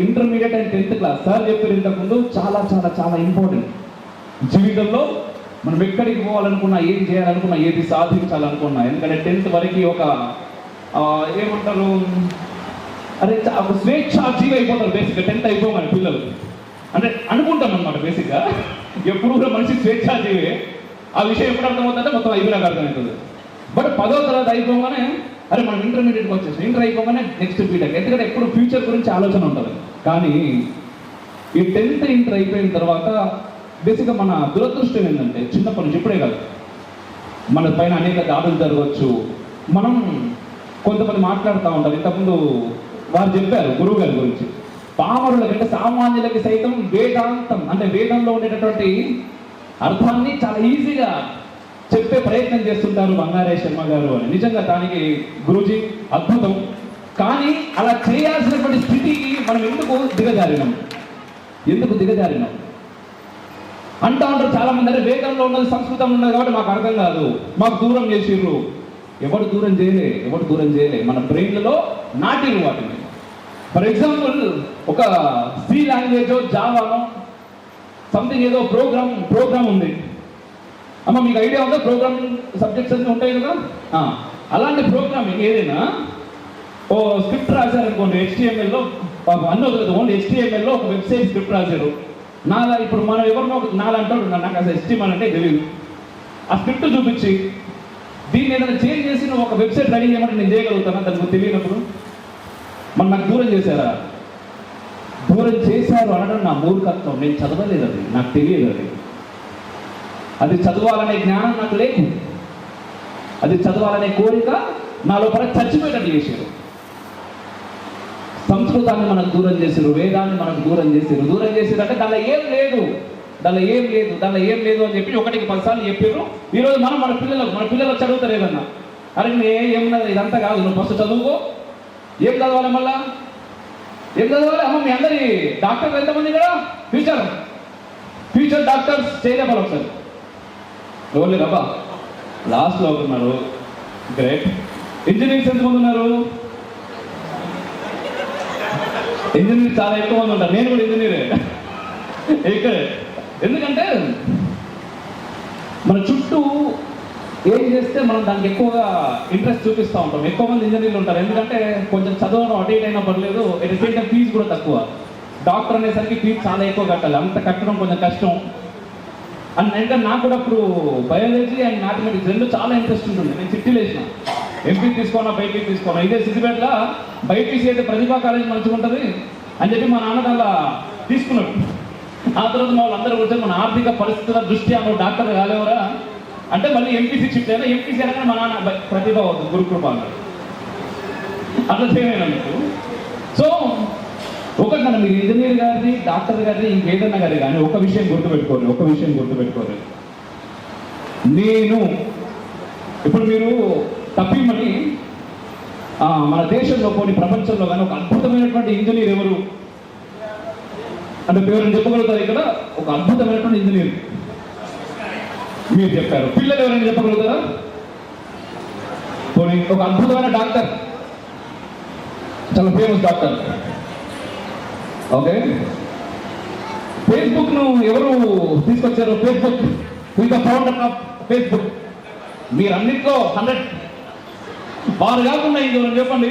Intermediate and tenth class sir చెప్పారు ఇంతకుముందు చాలా చాలా చాలా ఇంపార్టెంట్ జీవితంలో మనం ఎక్కడికి పోవాలనుకున్నా ఏం చేయాలనుకున్నా ఏది సాధించాలనుకున్నా ఎందుకంటే టెన్త్ వరకు ఒక ఏమంటారు? అరే ఒక స్వేచ్ఛ అయిపోతారు బేసిక్గా టెన్త్ అయిపోమని పిల్లలు. అంటే అనుకుంటాం అనమాట బేసిక్గా ఎప్పుడు కూడా మనిషి స్వేచ్ఛాజీవే. ఆ విషయం ఎప్పుడు అర్థమవుతుందంటే మొత్తం అయిపోయినాక అర్థమవుతుంది. బట్ పదో తరగతి అయిపోగానే అరే మనం ఇంటర్మీడియట్కి వచ్చేసి. ఇంటర్ అయిపోగానే నెక్స్ట్ బీటెక్ ఎందుకంటే ఎప్పుడు ఫ్యూచర్ గురించి ఆలోచన ఉంటుంది. కానీ ఈ టెన్త్ ఇంటర్ అయిపోయిన తర్వాత బేసిక్గా మన దురదృష్టం ఏంటంటే చిన్నప్పటి నుంచి ఇప్పుడే కాదు. మన పైన అనేక దాడులు జరగవచ్చు. మనం కొంతమంది మాట్లాడుతూ ఉంటారు. ఇంతకుముందు వారు చెప్పారు గురువు గారి గురించి. పామరులకి అంటే సామాన్యులకి సైతం వేదాంతం అంటే వేదంలో ఉండేటటువంటి అర్థాన్ని చాలా ఈజీగా చెప్పే ప్రయత్నం చేస్తుంటారు బంగారే శర్మ గారు అని. నిజంగా దానికి గురూజీ అద్భుతం. కానీ అలా చేయాల్సినటువంటి స్థితికి మనం ఎందుకు దిగజారినాం? ఎందుకు దిగజారినాం? అంటా ఉంటారు చాలా మంది అరే వేగంలో ఉన్నది సంస్కృతం ఉన్నది కాబట్టి మాకు అర్థం కాదు. మాకు దూరం చేసిర్రు. ఎవడు దూరం చేయలే ఎవడు దూరం చేయలే. మన బ్రెయిన్లలో నాటిరు వాటిని. ఫర్ ఎగ్జాంపుల్ ఒక సి లాంగ్వేజ్ జావానో సంథింగ్ ఏదో ప్రోగ్రామ్ ప్రోగ్రామ్ ఉంది. అమ్మ మీకు ఐడియా ఉందా? ప్రోగ్రామింగ్ సబ్జెక్ట్స్ అన్ని ఉంటాయి కదా? అలాంటి ప్రోగ్రామింగ్ ఏదైనా ఓ స్క్రిప్ట్ రాశారనుకోండి HTML హెచ్టిఎంఎల్లో పాపం అన్నీ వదలదు ఓన్లీ హెచ్టిఎంఎల్లో ఒక వెబ్సైట్ స్క్రిప్ట్ రాశారు. నాలా ఇప్పుడు మనం ఎవరినో నాలా అంటాడు నాకు అసలు హెచ్టిఎంఎల్ అంటే తెలియదు ఆ స్క్రిప్ట్ చూపించి దీన్ని ఏదైనా చేంజ్ చేసి నువ్వు ఒక వెబ్సైట్ రెడీ చేయమంటే నేను చేయగలుగుతానా? దానికి తెలియనప్పుడు? మరి నాకు దూరం చేశారా? దూరం చేశారు అనడం నా మూర్ఖత్వం. నేను చదవలేదు అది. నాకు తెలియదు అది. అది చదవాలనే జ్ఞానం నాకు లేదు. అది చదవాలనే కోరిక నా లోపల చచ్చిపోయినట్టు చేశారు. సంస్కృతాన్ని మనకు దూరం చేసారు వేదాన్ని మనకు దూరం చేసారు దూరం చేసారు అంటే దానిలో ఏం లేదు. దానిలో ఏం లేదు దానిలో ఏం లేదు అని చెప్పి ఒకటికి పదిసార్లు చెప్పారు ఈరోజు మనం మన పిల్లలకు మన పిల్లలకు చదువుతారు ఏదన్నా అరే నే ఏమన్నది? ఇదంతా కాదు నువ్వు ఫస్ట్ చదువుకో. ఏం చదవాలి మళ్ళా? ఏం చదవాలి? అమ్మ మీ అందరి డాక్టర్ ఎంతమంది ఇక్కడ? ఫ్యూచర్ ఫ్యూచర్ డాక్టర్స్ చేయలేపాలి ఒకసారి. ఎవరు రబ్బా లాస్ట్లో ఉన్నారు. గ్రేట్ ఇంజనీర్స్ ఎంతమంది ఉన్నారు? ఇంజనీర్ చాలా ఎక్కువ మంది ఉంటారు. నేను కూడా ఇంజనీరే. ఇక్కడ ఎందుకంటే మన చుట్టూ ఏం చేస్తే మనం దానికి ఎక్కువగా ఇంట్రెస్ట్ చూపిస్తూ ఉంటాం. ఎక్కువ మంది ఇంజనీర్లు ఉంటారు. ఎందుకంటే కొంచెం చదవడం అటు ఇటు అయినా పర్లేదు. ఎట్ సేమ్ టైం ఫీజు కూడా తక్కువ. డాక్టర్ అనేసరికి ఫీజు చాలా ఎక్కువ కట్టాలి. అంత కట్టడం కొంచెం కష్టం. అండ్ అంటే నాకు కూడా అప్పుడు బయాలజీ అండ్ మ్యాథమెటిక్స్ రెండు చాలా ఇంట్రెస్ట్ ఉంటుంది నేను చిట్టీలు లేచిన. ఎంపీ తీసుకోనా బైపీ తీసుకోనా? ఇదే సిద్దిపేటలో బైపీసీ అయితే ప్రతిభా కాలేజ్ మంచిగా ఉంటుంది అని చెప్పి మా నాన్న అలా తీసుకున్నాడు. ఆ తర్వాత మా వాళ్ళందరూ కూర్చొని మన ఆర్థిక పరిస్థితుల దృష్ట్యా నువ్వు డాక్టర్ కాలేవరా? అంటే మళ్ళీ ఎంపీసీ షిఫ్ట్ అయినా ఎంపీసీ అనగానే మా నాన్న ప్రతిభ అవుతుంది గురుకృప అన్నాడు అట్లా చేయలేదు మీకు. సో ఒకటన్నా మీరు ఇంజనీర్ గారిని డాక్టర్ గారిని ఇంకేదన్నా గారి కానీ ఒక విషయం గుర్తుపెట్టుకోరు ఒక విషయం గుర్తుపెట్టుకోరు నేను ఇప్పుడు మీరు తప్పిమని మన దేశంలో కొన్ని ప్రపంచంలో కానీ ఒక అద్భుతమైనటువంటి ఇంజనీర్ ఎవరు? అంటే పేరు చెప్పగలుగుతారు ఇక్కడ? ఒక అద్భుతమైనటువంటి ఇంజనీర్. మీరు చెప్పారు. పిల్లలు ఎవరైనా చెప్పగలుగుతారా? పోనీ ఒక అద్భుతమైన డాక్టర్. చాలా ఫేమస్ డాక్టర్. ఓకే. ఫేస్బుక్ను ఎవరు తీసుకొచ్చారు? ఫేస్బుక్. ఇంకా ఫౌండర్ ఆఫ్ ఫేస్బుక్. మీరు అన్నింటిలో హండ్రెడ్ వారు కాకుండా ఇంకెవరు చెప్పండి